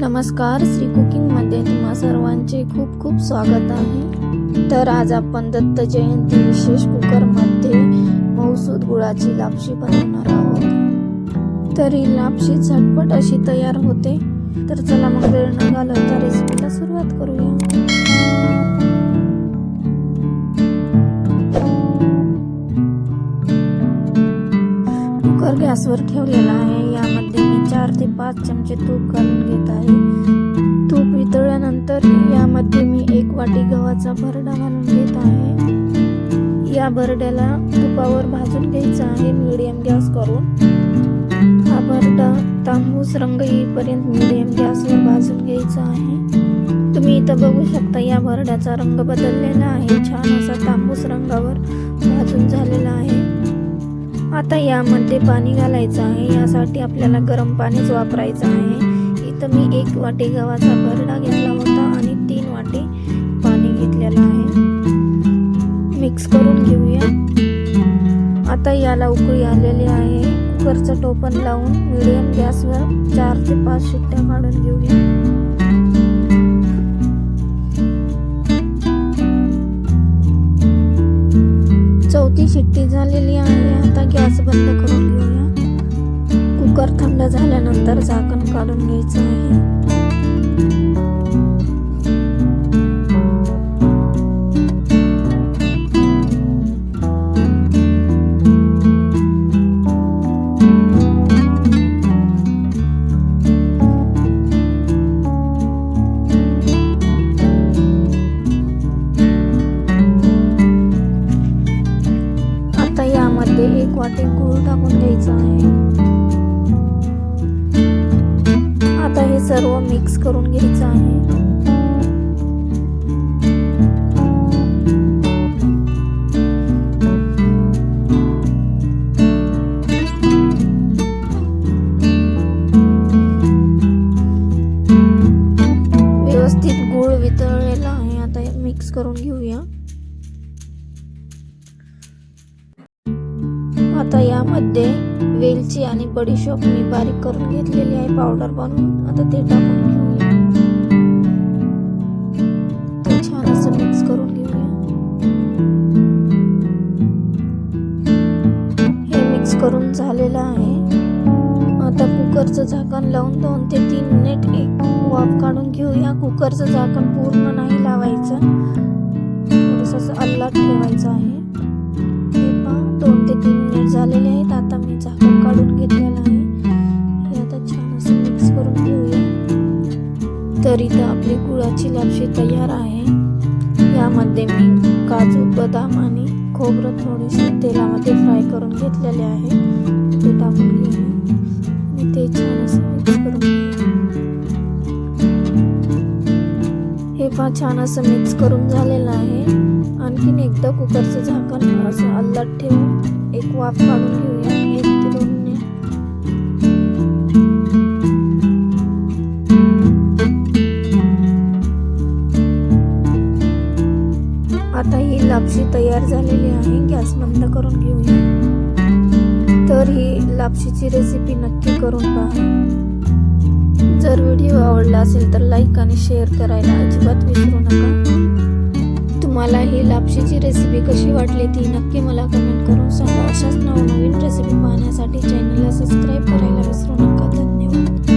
नमस्कार श्री कुकिंगमध्ये तुम्हा सर्वांचे खूप खूप स्वागत आहे. तर आज आपण दत्त जयंती विशेष कुकरमध्ये मौसूद गुळाची लापशी बनवणार आहोत. तर ही लापशी झटपट अशी तयार होते. तर चला मग वेळ न घालवता रेसिपीला सुरुवात करूया. कुकर गॅसवर ठेवलेला आहे. यामध्ये मी चार ते पाच चमचे तूप घालून घेत आहे. वाटी गव्हाचा भरडा घालून घेत आहे. या भरड्याला तुपावर भाजून घ्यायचा आहे मिडियम गॅस करून हा भरडा तांबूस रंग येईपर्यंत मिडियम गॅसवर भाजून घ्यायचा आहे. तुम्ही इथं बघू शकता या भरड्याचा रंग बदललेला आहे. छान असा तांबूस रंगावर भाजून झालेला आहे. आता यामध्ये पाणी घालायचं आहे. यासाठी आपल्याला गरम पाणीच वापरायचं आहे. इथं मी एक वाटी गव्हाचा भरडा घेतला होता आणि तीन वाटी पाणी आहे. मिक्स करून घेऊया. आता याला उकळी आलेली आहे. कुकरचं टोपण लावून मिडियम गॅसवर चार ते पाच शिट्ट्या काढून घेऊया. चौथी शिट्टी झालेली आहे. आता गॅस बंद करून घेऊया. कुकर थंड झाल्यानंतर झाकण काढून घ्यायचं आहे. त्यामध्ये एक वाटी गूळ टाकून घ्यायचा आहे. आता हे सर्व मिक्स करून घ्यायचं आहे. व्यवस्थित गूळ वितळलेला आहे. आता मिक्स करून घेऊया. आता यामध्ये वेलची आणि बडीशोप मी बारीक करून घेतलेली आहे पावडर बनवून. आता ते टाकून घेऊया. ते छान असं मिक्स करून घेऊया. हे मिक्स करून झालेलं आहे. आता कुकरचं झाकण लावून दोन ते तीन मिनिट एक वाफ काढून घेऊया. कुकरचं झाकण पूर्ण नाही लावायचं. थोडंसं अल्लाट ठेवायचं आहे. काढून घेतलेला आहे. हे आता छान असं मिक्स करून घेऊया. तर इथं आपली गुळाची लापशी तयार आहे. यामध्ये मी काजू बदाम आणि खोबरं थोडेसे तेलामध्ये फ्राय करून घेतलेले आहे. ते टाकून घेऊया. आणि ते छान असं मिक्स करून हे पहा छान असं मिक्स करून झालेलं आहे. आणखीन एकदा कुकरचं झाकण असं अल्लट ठेवून एक वाफ काढून घेऊया. लापशी तयार झालेली आहे गॅस बंद करून घेऊया. तर ही लापशीची रेसिपी नक्की करून पहा. जर व्हिडिओ आवडला असेल तर लाईक आणि शेअर करायला अजिबात विसरू नका. तुम्हाला ही लापशीची रेसिपी कशी वाटली ती नक्की मला कमेंट करून सांगा. अशाच नवनवीन रेसिपी पाहण्यासाठी चॅनलला सबस्क्राईब करायला विसरू नका. धन्यवाद.